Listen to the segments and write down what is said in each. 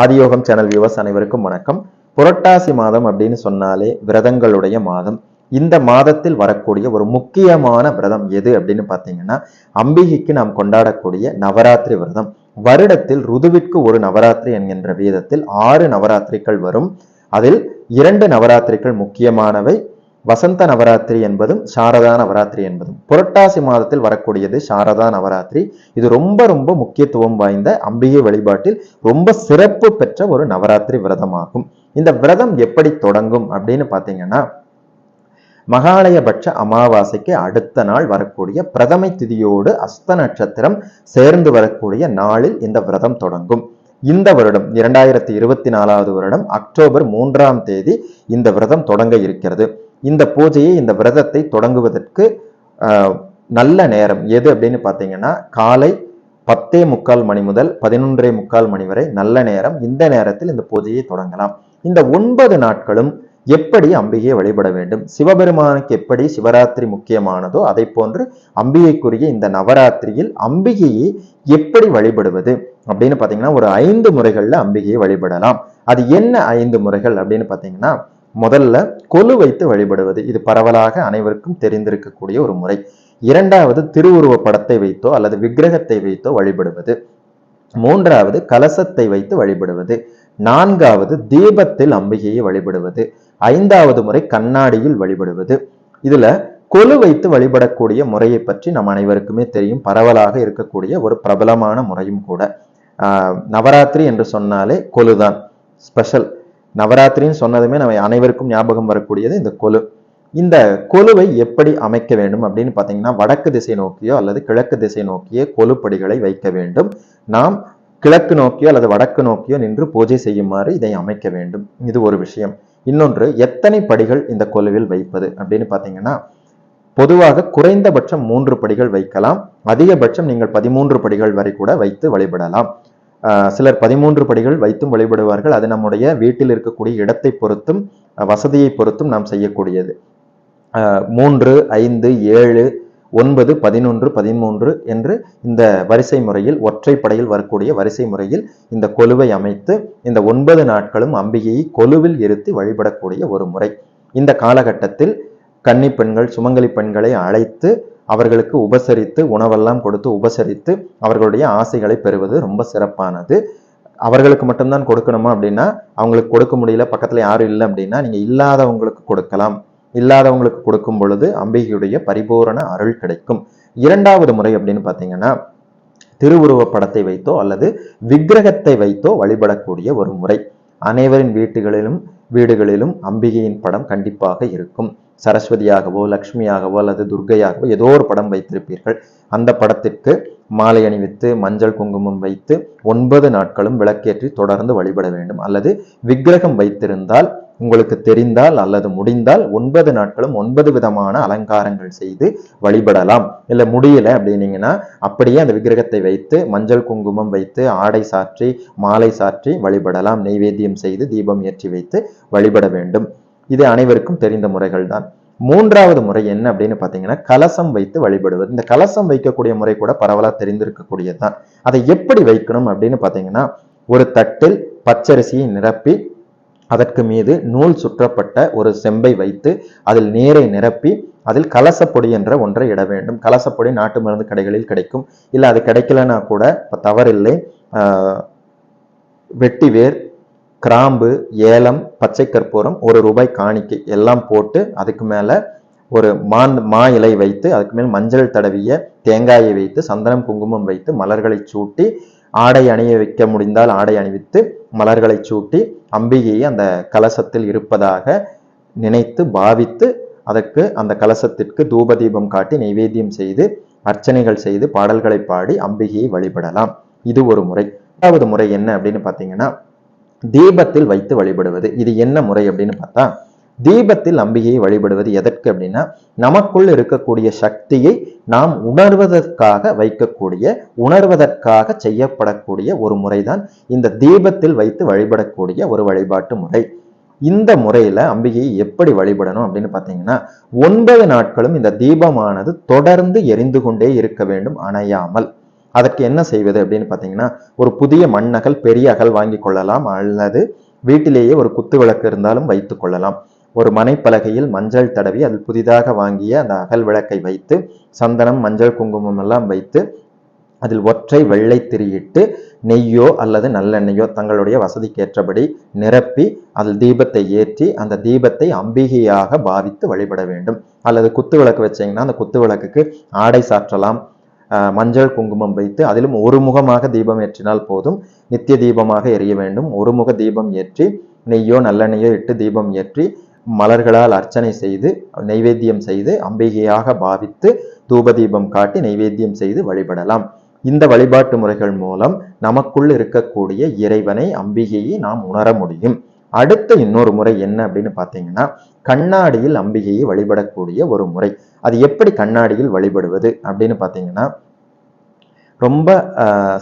ஆதியோகம் channel viewers அனைவருக்கும் வணக்கம். புரட்டாசி மாதம் அப்படின்னு சொன்னாலே விரதங்களுடைய மாதம். இந்த மாதத்தில் வரக்கூடிய ஒரு முக்கியமான விரதம் எது அப்படின்னு பார்த்தீங்கன்னா அம்பிகைக்கு நாம் கொண்டாடக்கூடிய நவராத்திரி விரதம். வருடத்தில் ருதுவிற்கு ஒரு நவராத்திரி என்கின்ற வீதத்தில் ஆறு நவராத்திரிகள் வரும். அதில் இரண்டு நவராத்திரிகள் முக்கியமானவை. வசந்த நவராத்திரி என்பதும் சாரதா நவராத்திரி என்பதும். புரட்டாசி மாதத்தில் வரக்கூடியது சாரதா நவராத்திரி. இது ரொம்ப ரொம்ப முக்கியத்துவம் வாய்ந்த அம்பிகை வழிபாட்டில் ரொம்ப சிறப்பு பெற்ற ஒரு நவராத்திரி விரதமாகும். இந்த விரதம் எப்படி தொடங்கும் அப்படின்னு பார்த்தீங்கன்னா மகாலயபட்ச அமாவாசைக்கு அடுத்த நாள் வரக்கூடிய பிரதமை திதியோடு அஸ்த நட்சத்திரம் சேர்ந்து வரக்கூடிய நாளில் இந்த விரதம் தொடங்கும். இந்த வருடம் இரண்டாயிரத்தி இருபத்தி நாலாவது வருடம் அக்டோபர் மூன்றாம் தேதி இந்த விரதம் தொடங்க இருக்கிறது. இந்த பூஜையை இந்த விரதத்தை தொடங்குவதற்கு நல்ல நேரம் எது அப்படின்னு பார்த்தீங்கன்னா காலை பத்தே முக்கால் மணி முதல் பதினொன்றே முக்கால் மணி வரை நல்ல நேரம் இந்த நேரத்தில் இந்த பூஜையை தொடங்கலாம். இந்த ஒன்பது நாட்களும் எப்படி அம்பிகையை வழிபட வேண்டும்? சிவபெருமானுக்கு எப்படி சிவராத்திரி முக்கியமானதோ அதை போன்று அம்பிகைக்குரிய இந்த நவராத்திரியில் அம்பிகையை எப்படி வழிபடுவது அப்படின்னு பார்த்தீங்கன்னா ஒரு ஐந்து முறைகளில் அம்பிகையை வழிபடலாம். அது என்ன ஐந்து முறைகள் அப்படின்னு பார்த்தீங்கன்னா முதல்ல கொலு வைத்து வழிபடுவது. இது பரவலாக அனைவருக்கும் தெரிந்திருக்கக்கூடிய ஒரு முறை. இரண்டாவது திருவுருவ படத்தை வைத்தோ அல்லது விக்கிரகத்தை வைத்தோ வழிபடுவது. மூன்றாவது கலசத்தை வைத்து வழிபடுவது. நான்காவது தீபத்தில் அம்பிகையை வழிபடுவது. ஐந்தாவது முறை கண்ணாடியில் வழிபடுவது. இதுல கொலு வைத்து வழிபடக்கூடிய முறையை பற்றி நம் அனைவருக்குமே தெரியும். பரவலாக இருக்கக்கூடிய ஒரு பிரபலமான முறையும் கூட. நவராத்திரி என்று சொன்னாலே கொலுதான். ஸ்பெஷல். நவராத்திரின்னு சொன்னதுமே நம்ம அனைவருக்கும் ஞாபகம் வரக்கூடியது இந்த கொலு. இந்த கொலுவை எப்படி அமைக்க வேண்டும் அப்படின்னு பார்த்தீங்கன்னா வடக்கு திசை நோக்கியோ அல்லது கிழக்கு திசை நோக்கிய கொலுப்படிகளை வைக்க வேண்டும். நாம் கிழக்கு நோக்கியோ அல்லது வடக்கு நோக்கியோ நின்று பூஜை செய்யுமாறு இதை அமைக்க வேண்டும். இது ஒரு விஷயம். இன்னொன்று எத்தனை படிகள் இந்த கொலுவில் வைப்பது அப்படின்னு பார்த்தீங்கன்னா பொதுவாக குறைந்தபட்சம் மூன்று படிகள் வைக்கலாம். அதிகபட்சம் நீங்கள் பதிமூன்று படிகள் வரை கூட வைத்து வழிபடலாம். சிலர் பதிமூன்று படிகள் வைத்தும் வழிபடுவார்கள். அது நம்முடைய வீட்டில் இருக்கக்கூடிய இடத்தை பொறுத்தும் வசதியை பொறுத்தும் நாம் செய்யக்கூடியது. மூன்று ஐந்து ஏழு ஒன்பது பதினொன்று பதிமூன்று என்று இந்த வரிசை முறையில் ஒற்றைப்படையில் வரக்கூடிய வரிசை முறையில் இந்த கொலுவை அமைத்து இந்த ஒன்பது நாட்களும் அம்பிகையை கொலுவில் இருத்தி வழிபடக்கூடிய ஒரு முறை. இந்த காலகட்டத்தில் கன்னி பெண்கள் சுமங்கலி பெண்களை அழைத்து அவர்களுக்கு உபசரித்து உணவெல்லாம் கொடுத்து உபசரித்து அவர்களுடைய ஆசைகளை பெறுவது ரொம்ப சிறப்பானது. அவர்களுக்கு மட்டும்தான் கொடுக்கணுமா அப்படின்னா அவங்களுக்கு கொடுக்க முடியல பக்கத்தில் யாரும் இல்லை அப்படின்னா நீங்கள் இல்லாதவங்களுக்கு கொடுக்கலாம். இல்லாதவங்களுக்கு கொடுக்கும் பொழுது அம்பிகையுடைய பரிபூரண அருள் கிடைக்கும். இரண்டாவது முறை அப்படின்னு பார்த்தீங்கன்னா திருவுருவப் படத்தை வைத்தோ அல்லது விக்கிரகத்தை வைத்தோ வழிபடக்கூடிய ஒரு முறை. அனைவரின் வீட்டுகளிலும் வீடுகளிலும் அம்பிகையின் படம் கண்டிப்பாக இருக்கும். சரஸ்வதியாகவோ லக்ஷ்மியாகவோ அல்லது துர்கையாகவோ ஏதோ ஒரு படம் வைத்திருப்பீர்கள். அந்த படத்திற்கு மாலை அணிவித்து மஞ்சள் குங்குமம் வைத்து ஒன்பது நாட்களும் விளக்கேற்றி தொடர்ந்து வழிபட வேண்டும். அல்லது விக்கிரகம் வைத்திருந்தால் உங்களுக்கு தெரிந்தால் அல்லது முடிந்தால் ஒன்பது நாட்களும் ஒன்பது விதமான அலங்காரங்கள் செய்து வழிபடலாம். இல்லை முடியல அப்படின்னீங்கன்னா அப்படியே அந்த விக்கிரகத்தை வைத்து மஞ்சள் குங்குமம் வைத்து ஆடை சாற்றி மாலை சாற்றி வழிபடலாம். நெய்வேத்தியம் செய்து தீபம் ஏற்றி வைத்து வழிபட வேண்டும். இது அனைவருக்கும் தெரிந்த முறைகள் தான் மூன்றாவது முறை என்ன அப்படின்னு பார்த்தீங்கன்னா கலசம் வைத்து வழிபடுவது. இந்த கலசம் வைக்கக்கூடிய முறை கூட பரவலாக தெரிந்திருக்கக்கூடியது தான் அதை எப்படி வைக்கணும் அப்படின்னு பார்த்தீங்கன்னா ஒரு தட்டில் பச்சரிசியை நிரப்பி அதற்கு மீது நூல் சுற்றப்பட்ட ஒரு செம்பை வைத்து அதில் நீரை நிரப்பி அதில் கலசப்பொடி என்ற ஒன்றை இட வேண்டும். கலசப்பொடி நாட்டு மருந்து கடைகளில் கிடைக்கும். இல்லை அது கிடைக்கலன்னா கூட இப்போ தவறில்லை. வெட்டி வெட்டிவேர் கிராம்பு ஏலம் பச்சை கற்பூரம் ஒரு ரூபாய் காணிக்கை எல்லாம் போட்டு அதுக்கு மேலே ஒரு மான் மா இலை வைத்து அதுக்கு மேல் மஞ்சள் தடவிய தேங்காயை வைத்து சந்தனம் குங்குமம் வைத்து மலர்களை சூட்டி ஆடை அணிய வைக்க முடிந்தால் ஆடை அணிவித்து மலர்களை சூட்டி அம்பிகையை அந்த கலசத்தில் இருப்பதாக நினைத்து பாவித்து அதற்கு அந்த கலசத்திற்கு தூபதீபம் காட்டி நைவேத்தியம் செய்து அர்ச்சனைகள் செய்து பாடல்களை பாடி அம்பிகையை வழிபடலாம். இது ஒரு முறை. இரண்டாவது முறை என்ன அப்படின்னு பார்த்தீங்கன்னா தீபத்தில் வைத்து வழிபடுவது இது என்ன முறை அப்படின்னு பார்த்தா தீபத்தில் அம்பிகையை வழிபடுவது எதற்கு அப்படின்னா நமக்குள் இருக்கக்கூடிய சக்தியை நாம் உணர்வதற்காக வைக்கக்கூடிய உணர்வதற்காக செய்யப்படக்கூடிய ஒரு முறைதான் இந்த தீபத்தில் வைத்து வழிபடக்கூடிய ஒரு வழிபாட்டு முறை. இந்த முறையில அம்பிகையை எப்படி வழிபடணும் அப்படின்னு பார்த்தீங்கன்னா ஒன்பது நாட்களும் இந்த தீபமானது தொடர்ந்து எரிந்து கொண்டே இருக்க வேண்டும் அணையாமல். அதற்கு என்ன செய்வது அப்படின்னு பார்த்தீங்கன்னா ஒரு புதிய மண்ணகல் பெரிய அகல் வாங்கி கொள்ளலாம் அல்லது வீட்டிலேயே ஒரு குத்து விளக்கு இருந்தாலும் வைத்துக் கொள்ளலாம். ஒரு மனைப்பலகையில் மஞ்சள் தடவி அதில் புதிதாக வாங்கிய அந்த அகல் விளக்கை வைத்து சந்தனம் மஞ்சள் குங்குமம் எல்லாம் வைத்து அதில் ஒற்றை வெள்ளை திரியிட்டு நெய்யோ அல்லது நல்லெண்ணெயோ தங்களுடைய வசதிக்கேற்றபடி நிரப்பி அதில் தீபத்தை ஏற்றி அந்த தீபத்தை அம்பிகையாக பாவித்து வழிபட வேண்டும். அல்லது குத்து விளக்கு வச்சீங்கன்னா அந்த குத்து விளக்குக்கு ஆடை சாற்றலாம். மஞ்சள் குங்குமம் வைத்து அதிலும் ஒரு முகமாக தீபம் ஏற்றினால் போதும். நித்திய தீபமாக எரிய வேண்டும். ஒரு முக தீபம் ஏற்றி நெய்யோ நல்லெண்ணையோ இட்டு தீபம் ஏற்றி மலர்களால் அர்ச்சனை செய்து நைவேத்தியம் செய்து அம்பிகையாக பாவித்து தூப தீபம் காட்டி நைவேத்தியம் செய்து வழிபடலாம். இந்த வழிபாட்டு முறைகள் மூலம் நமக்குள் இருக்கக்கூடிய இறைவனை அம்பிகையை நாம் உணர முடியும். அடுத்த இன்னொரு முறை என்ன அப்படின்னு பார்த்தீங்கன்னா கண்ணாடியில் அம்பிகையை வழிபடக்கூடிய ஒரு முறை. அது எப்படி கண்ணாடியில் வழிபடுவது அப்படின்னு பார்த்தீங்கன்னா ரொம்ப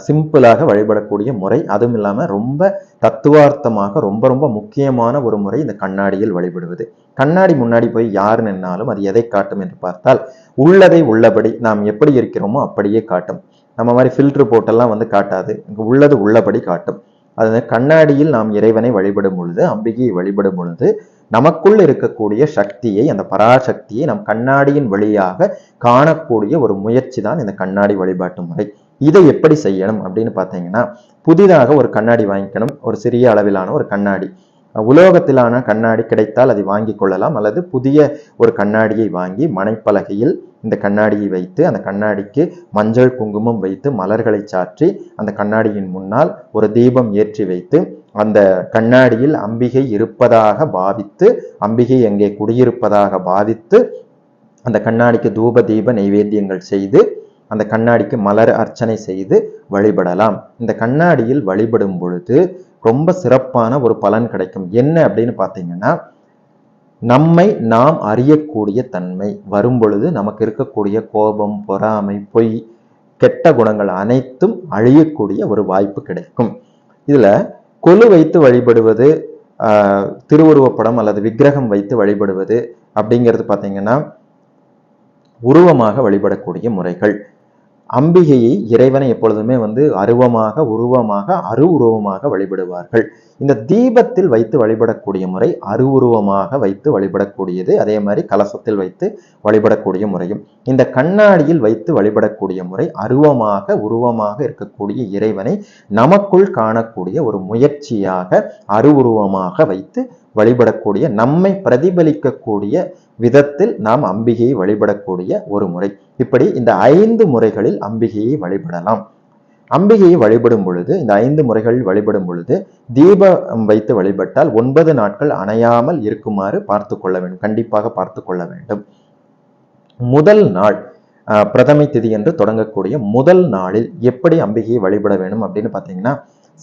சிம்பிளாக வழிபடக்கூடிய முறை. அதுவும் இல்லாமல் ரொம்ப தத்துவார்த்தமாக ரொம்ப ரொம்ப முக்கியமான ஒரு முறை இந்த கண்ணாடியில் வழிபடுவது. கண்ணாடி முன்னாடி போய் யார் நின்னாலும் அது எதை காட்டும் என்று பார்த்தால் உள்ளதை உள்ளபடி நாம் எப்படி இருக்கிறோமோ அப்படியே காட்டும். நம்ம மாதிரி ஃபில்டர் போட்டெல்லாம் வந்து காட்டாது. உள்ளது உள்ளபடி காட்டும். அது கண்ணாடியில் நாம் இறைவனை வழிபடும் பொழுது அம்பிகையை வழிபடும் பொழுது நமக்குள் இருக்கக்கூடிய சக்தியை அந்த பராசக்தியை நம் கண்ணாடியின் வழியாக காணக்கூடிய ஒரு முயற்சி தான் இந்த கண்ணாடி வழிபாட்டு முறை. இதை எப்படி செய்யணும் அப்படின்னு பார்த்தீங்கன்னா புதிதாக ஒரு கண்ணாடி வாங்கிக்கணும். ஒரு சிறிய அளவிலான ஒரு கண்ணாடி. உலோகத்திலான கண்ணாடி கிடைத்தால் அதை வாங்கி கொள்ளலாம். அல்லது புதிய ஒரு கண்ணாடியை வாங்கி மனைப்பலகையில் இந்த கண்ணாடியை வைத்து அந்த கண்ணாடிக்கு மஞ்சள் குங்குமம் வைத்து மலர்களை சாற்றி அந்த கண்ணாடியின் முன்னால் ஒரு தீபம் ஏற்றி வைத்து அந்த கண்ணாடியில் அம்பிகை இருப்பதாக பாவித்து அம்பிகை எங்கே குடியிருப்பதாக பாவித்து அந்த கண்ணாடிக்கு தூப தீப நைவேத்தியங்கள் செய்து அந்த கண்ணாடிக்கு மலர் அர்ச்சனை செய்து வழிபடலாம். இந்த கண்ணாடியில் வழிபடும் பொழுது ரொம்ப சிறப்பான ஒரு பலன் கிடைக்கும். என்ன அப்படின்னு பார்த்தீங்கன்னா நம்மை நாம் அறியக்கூடிய தன்மை. வரும் பொழுது நமக்கு இருக்கக்கூடிய கோபம் பொறாமை பொய் கெட்ட குணங்கள் அனைத்தும் அழியக்கூடிய ஒரு வாய்ப்பு கிடைக்கும். இதுல கொலு வைத்து வழிபடுவது ஆஹ், திருவுருவப்படம் அல்லது விக்கிரகம் வைத்து வழிபடுவது அப்படிங்கிறது பார்த்தீங்கன்னா உருவமாக வழிபடக்கூடிய முறைகள். அம்பிகையை இறைவனை எப்பொழுதுமே வந்து அருவமாக உருவமாக அரு உருவமாக வழிபடுவார்கள். இந்த தீபத்தில் வைத்து வழிபடக்கூடிய முறை அருவுருவமாக வைத்து வழிபடக்கூடியது. அதே மாதிரி கலசத்தில் வைத்து வழிபடக்கூடிய முறையும். இந்த கண்ணாடியில் வைத்து வழிபடக்கூடிய முறை அருவமாக உருவமாக இருக்கக்கூடிய இறைவனை நமக்குள் காணக்கூடிய ஒரு முயற்சியாக அருவுருவமாக வைத்து வழிபடக்கூடிய நம்மை பிரதிபலிக்கக்கூடிய விதத்தில் நாம் அம்பிகையை வழிபடக்கூடிய ஒரு முறை. இப்படி இந்த ஐந்து முறைகளில் அம்பிகையை வழிபடலாம். அம்பிகையை வழிபடும் பொழுது இந்த ஐந்து முறைகளில் வழிபடும் பொழுது தீபம் வைத்து வழிபட்டால் ஒன்பது நாட்கள் அணையாமல் இருக்குமாறு பார்த்து கொள்ள வேண்டும். கண்டிப்பாக பார்த்து கொள்ள வேண்டும். முதல் நாள் பிரதமை திதி என்று தொடங்கக்கூடிய முதல் நாளில் எப்படி அம்பிகையை வழிபட வேண்டும் அப்படின்னு பார்த்தீங்கன்னா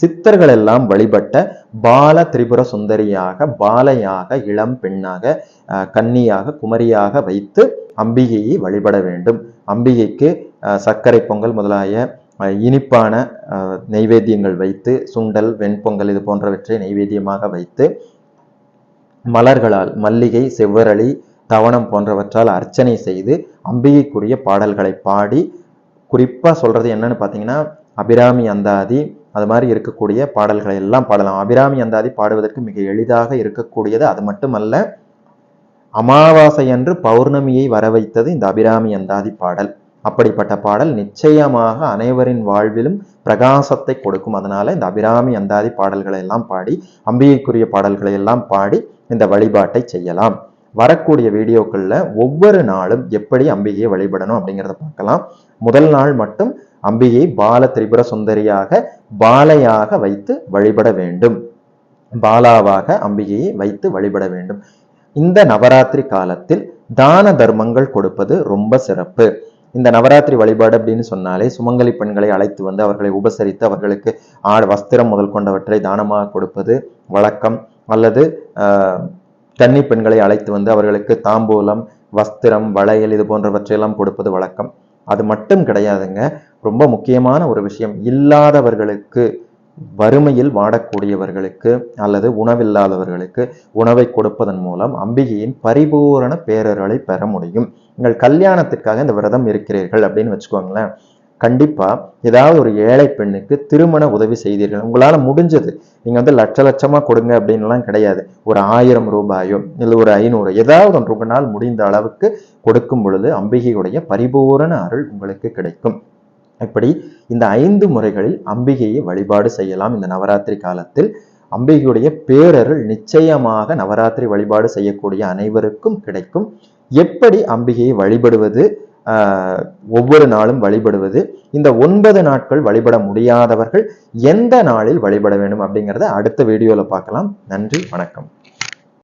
சித்தர்கள் எல்லாம் வழிபட்ட பால திரிபுர சுந்தரியாக பாலையாக இளம் பெண்ணாக கன்னியாக குமரியாக வைத்து அம்பிகையை வழிபட வேண்டும். அம்பிகைக்கு சர்க்கரை பொங்கல் முதலாய இனிப்பான நெய்வேத்தியங்கள் நைவேத்தியங்கள் வைத்து சுண்டல் வெண்பொங்கல் இது போன்றவற்றை நைவேத்தியமாக வைத்து மலர்களால் மல்லிகை செவ்வரளி தவணம் போன்றவற்றால் அர்ச்சனை செய்து அம்பிகைக்குரிய பாடல்களை பாடி குறிப்பாக சொல்றது என்னன்னு பார்த்தீங்கன்னா அபிராமி அந்தாதி அது மாதிரி இருக்கக்கூடிய பாடல்களை எல்லாம் பாடலாம். அபிராமி அந்தாதி பாடுவதற்கு மிக எளிதாக இருக்கக்கூடியது. அது மட்டுமல்ல அமாவாசை அன்று பௌர்ணமியை வர வைத்தது இந்த அபிராமி அந்தாதி பாடல். அப்படிப்பட்ட பாடல் நிச்சயமாக அனைவரின் வாழ்விலும் பிரகாசத்தை கொடுக்கும். அதனால இந்த அபிராமி அந்தாதி பாடல்களை எல்லாம் பாடி அம்பிகைக்குரிய பாடல்களை எல்லாம் பாடி இந்த வழிபாட்டை செய்யலாம். வரக்கூடிய வீடியோக்களில் ஒவ்வொரு நாளும் எப்படி அம்பிகையை வழிபடணும் அப்படிங்கிறத பார்க்கலாம். முதல் நாள் மட்டும் அம்பிகை பால திரிபுர சுந்தரியாக பாலையாக வைத்து வழிபட வேண்டும். பாலாவாக அம்பிகையை வைத்து வழிபட வேண்டும். இந்த நவராத்திரி காலத்தில் தான தர்மங்கள் கொடுப்பது ரொம்ப சிறப்பு. இந்த நவராத்திரி வழிபாடு அப்படின்னு சொன்னாலே சுமங்கலி பெண்களை அழைத்து வந்து அவர்களை உபசரித்து அவர்களுக்கு ஆடு வஸ்திரம் முதல் கொண்டவற்றை தானமாக கொடுப்பது வழக்கம். அல்லது ஆஹ், கன்னி பெண்களை அழைத்து வந்து அவர்களுக்கு தாம்பூலம் வஸ்திரம் வளையல் இது போன்றவற்றையெல்லாம் கொடுப்பது வழக்கம். அது மட்டும் கிடையாதுங்க. ரொம்ப முக்கியமான ஒரு விஷயம். இல்லாதவர்களுக்கு வறுமையில் வாடக்கூடியவர்களுக்கு அல்லது உணவில்லாதவர்களுக்கு உணவை கொடுப்பதன் மூலம் அம்பிகையின் பரிபூரண பேரர்களை பெற முடியும். நீங்கள் கல்யாணத்திற்காக இந்த விரதம் இருக்கிறீர்கள் அப்படின்னு வச்சுக்கோங்களேன். கண்டிப்பா ஏதாவது ஒரு ஏழை பெண்ணுக்கு திருமண உதவி செய்தீர்கள். உங்களால முடிஞ்சது. நீங்க வந்து லட்ச லட்சமா கொடுங்க அப்படின்லாம் கிடையாது. ஒரு ஆயிரம் ரூபாயோ இல்லை ஒரு ஐநூறு ஏதாவது ஒன்று உங்களால் முடிந்த அளவுக்கு கொடுக்கும் பொழுது அம்பிகையுடைய பரிபூரண அருள் உங்களுக்கு கிடைக்கும். இப்படி இந்த ஐந்து முறைகளில் அம்பிகையை வழிபாடு செய்யலாம். இந்த நவராத்திரி காலத்தில் அம்பிகையுடைய பேரருள் நிச்சயமாக நவராத்திரி வழிபாடு செய்யக்கூடிய அனைவருக்கும் கிடைக்கும். எப்படி அம்பிகையை வழிபடுவது? ஒவ்வொரு நாளும் வழிபடுவது. இந்த ஒன்பது நாட்கள் வழிபட முடியாதவர்கள் எந்த நாளில் வழிபட வேண்டும் அப்படிங்கிறத அடுத்த வீடியோவில் பார்க்கலாம். நன்றி வணக்கம்.